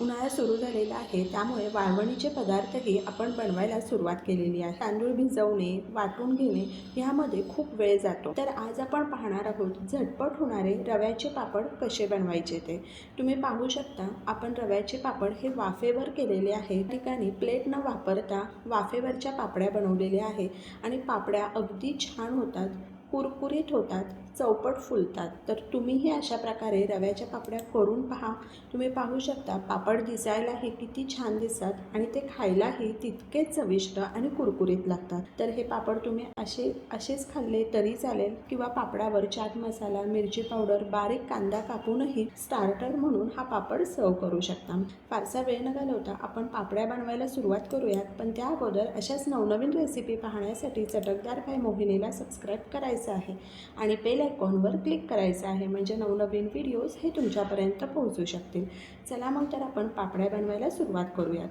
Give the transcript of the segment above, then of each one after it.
उन्हाळा सुरू झालेला आहे त्यामुळे वाळवणीचे पदार्थही आपण बनवायला सुरुवात केलेली आहे. तांदूळ भिजवणे वाटून घेणे यामध्ये खूप वेळ जातो. तर आज आपण पाहणार आहोत झटपट होणारे रव्याचे पापड कसे बनवायचे ते. तुम्ही पाहू शकता आपण रव्याचे पापड हे वाफेवर केलेले आहे. ठिकाणी प्लेट न वापरता वाफेवरच्या पापड्या बनवलेल्या आहे आणि पापड्या अगदी छान होतात कुरकुरीत होतात. चौपट फुलतात. तर तुम्हीही अशा प्रकारे रव्याच्या पापड्या करून पहा. तुम्ही पाहू शकता पापड दिसायला हे किती छान दिसतात आणि ते खायलाही तितकेच चविष्ट आणि कुरकुरीत लागतात. तर हे पापड तुम्ही असे असेच खाल्ले तरी चालेल किंवा पापडावर चाट मसाला मिरची पावडर बारीक कांदा कापूनही स्टार्टर म्हणून हा पापड सर्व करू शकता. फारसा वेळ न घालवता आपण पापड्या बनवायला सुरुवात करूयात. पण त्या अगोदर अशाच नवनवीन रेसिपी पाहण्यासाठी चटकदार भाई मोहिनीला सबस्क्राईब करायचं आहे. आणि बेल आयकॉनवर क्लिक करायचं आहे. म्हणजे नवनवीन व्हिडिओज हे तुमच्यापर्यंत पोहोचू शकतील. चला मग तर आपण पापड्या बनवायला सुरुवात करूयात.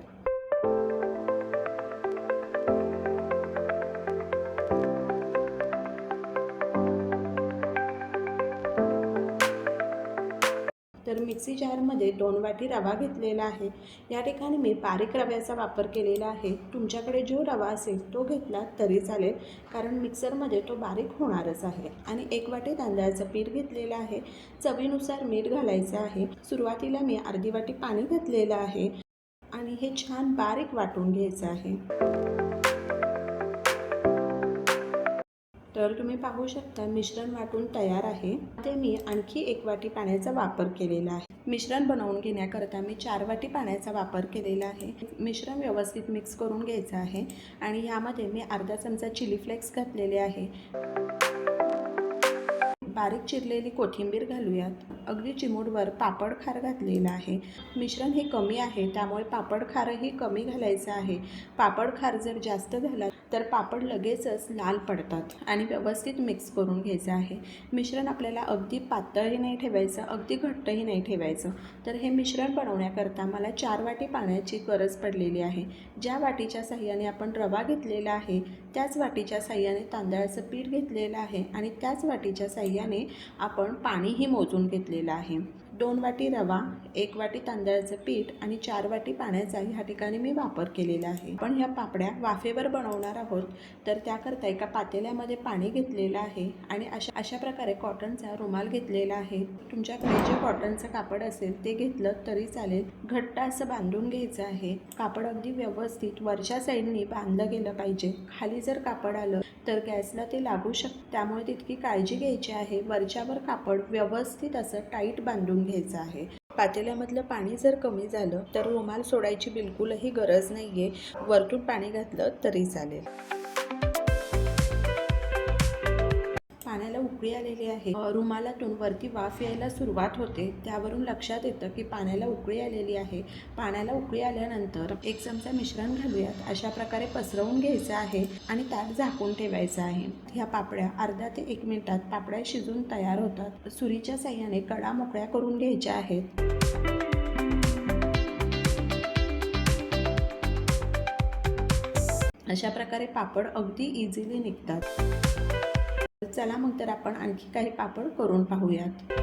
तर मिक्सी जारमध्ये दोन वाटी रवा घेतलेला आहे. या ठिकाणी मी बारीक रव्याचा वापर केलेला आहे. तुमच्याकडे जो रवा असेल तो घेतला तरी चालेल कारण मिक्सरमध्ये तो बारीक होणारच आहे. आणि एक वाटी तांदळाचं पीठ घेतलेलं आहे. चवीनुसार मीठ घालायचं आहे. सुरुवातीला मी अर्धी वाटी पाणी घातलेलं आहे. आणि हे छान बारीक वाटून घ्यायचं आहे. तर तुम्ही पाहू शकता मिश्रण वाटून तयार आहे. ते मी आणखी एक वाटी पाण्याचा वापर केलेला आहे. मिश्रण बनवून घेण्याकरता मी चार वाटी पाण्याचा वापर केलेला आहे. मिश्रण व्यवस्थित मिक्स करून घ्यायचं आहे आणि यामध्ये मी अर्धा चमचा चिली फ्लेक्स घातलेले आहे. बारीक चिरलेली कोथिंबीर घालूयात. अगदी चिमूटवर पापड खार घातलेला आहे. मिश्रण हे कमी आहे त्यामुळे पापड खारही कमी घालायचं आहे. पापड खार जर जास्त झाला तर पापड लगेचच लाल पडतात आणि व्यवस्थित मिक्स करून घ्यायचं आहे. मिश्रण आपल्याला अगदी पातळही नाही ठेवायचं अगदी घट्टही नाही ठेवायचं. तर हे मिश्रण बनवण्याकरता मला चार वाटी पाण्याची गरज पडलेली आहे. ज्या वाटीच्या साह्याने आपण रवा घेतलेला आहे त्याच वाटीच्या साह्याने तांदळाचं पीठ घेतलेलं आहे आणि त्याच वाटीच्या साह्याने आपण पाणीही मोजून घेतलेलं आहे. दोन वाटी रवा एक वाटी तांदळाचं पीठ आणि चार वाटी पाण्याचा ह्या ठिकाणी मी वापर केलेला आहे. पण ह्या पापड्या वाफेवर बनवणार आहोत तर त्याकरता एका पातेल्यामध्ये पाणी घेतलेलं आहे आणि अशा अशा प्रकारे कॉटनचा रुमाल घेतलेला आहे. तुमच्याकडे जे कॉटनचं कापड असेल ते घेतलं तरी चालेल. घट्ट असं बांधून घ्यायचं आहे. कापड अगदी व्यवस्थित वरच्या साईडनी बांधलं गेलं पाहिजे. खाली जर कापड आलं तर गॅसला ते लागू शकतं त्यामुळे तितकी काळजी घ्यायची आहे. वरच्यावर कापड व्यवस्थित असं टाईट बांधून घ्यायचं आहे. पातेल्यामधलं पाणी जर कमी झालं तर रुमाल सोडायची बिलकुलही गरज नाही आहे वरतून पाणी घातलं तरी चालेल. पाण्याला उकळी आलेली आहे. रुमालातून वरती वाफ यायला सुरुवात होते. त्यावरून लक्षात येतं की पाण्याला उकळी आलेली आहे. पाण्याला उकळी आल्यानंतर एक चमचा मिश्रण घालूयात. अशा प्रकारे पसरवून घ्यायचं आहे आणि ताट झाकून ठेवायचं आहे. ह्या पापड्या अर्धा ते एक मिनिटात पापड्या शिजून तयार होतात. सुरीच्या साह्याने कडा मोकळ्या करून घ्यायच्या आहेत. अशा प्रकारे पापड अगदी इझिली निघतात. चला मग तर आपण आणखी काही पापड करून पाहूयात.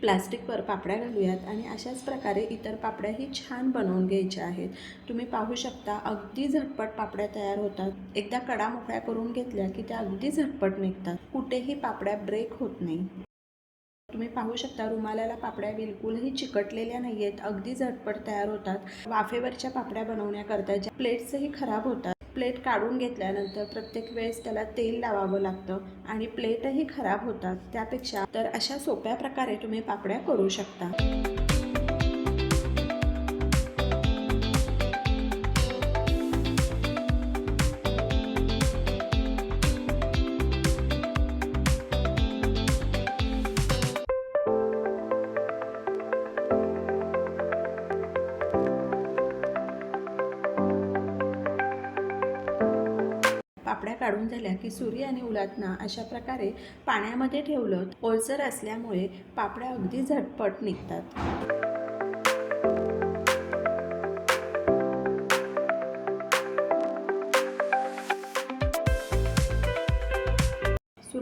प्लास्टिकवर पापड्या घालूयात आणि अशाच प्रकारे इतर पापड्याही छान बनवून घ्यायच्या आहेत. तुम्ही पाहू शकता अगदी झटपट पापड्या तयार होतात. एकदा कडा मोकळ्या करून घेतल्या की त्या अगदी झटपट निघतात. कुठेही पापड्या ब्रेक होत नाही. तुम्ही पाहू शकता रुमालाला पापड्या बिलकुलही चिकटलेल्या नाही आहेत अगदी झटपट तयार होतात. वाफेवरच्या पापड्या बनवण्याकरता ज्या प्लेट्सही खराब होतात प्लेट काढून घेतल्यानंतर प्रत्येक वेळेस त्याला तेल लावावं लागतं आणि प्लेटही खराब होतात. त्यापेक्षा तर अशा सोप्या प्रकारे तुम्ही पापड्या करू शकता. पापड्या काढून झाल्या की सूर्य आणि उलातना अशा प्रकारे पाण्यामध्ये ठेवलं ओलसर असल्यामुळे पापड्या अगदी झटपट निघतात.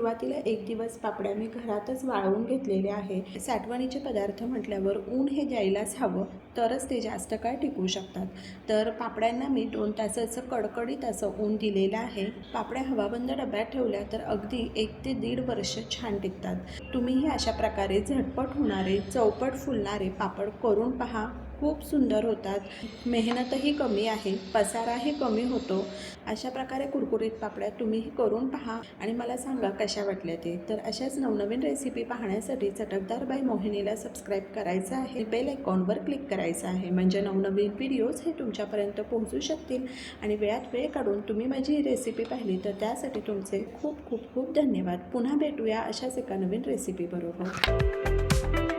सुरुवातीला एक दिवस पापड्या मी घरातच वाळवून घेतलेले आहे. साठवणीचे पदार्थ म्हटल्यावर ऊन हे द्यायलाच हवं तरच ते जास्त काळ टिकू शकतात. तर पापड्यांना मी दोन तासाचं कडकडीत असं ऊन दिलेलं आहे. पापड्या हवाबंद डब्यात ठेवल्या तर अगदी एक ते दीड वर्ष छान टिकतात. तुम्हीही अशा प्रकारे झटपट होणारे चौपट फुलणारे पापड करून पहा. खूप सुंदर होतात. मेहनतही कमी आहे पसाराही कमी होतो. अशा प्रकारे कुरकुरीत पापड्या तुम्हीही करून पहा आणि मला सांगा कशा वाटल्या ते. तर अशाच नवनवीन रेसिपी पाहण्यासाठी चटकदार बाई मोहिनीला सबस्क्राईब करायचं आहे. बेल आयकॉनवर क्लिक करायचं आहे. म्हणजे नवनवीन व्हिडिओज हे तुमच्यापर्यंत पोहोचू शकतील. आणि वेळात वेळ काढून तुम्ही माझी ही रेसिपी पाहिली तर त्यासाठी तुमचे खूप खूप खूप धन्यवाद. पुन्हा भेटूया अशाच एका नवीन रेसिपीबरोबर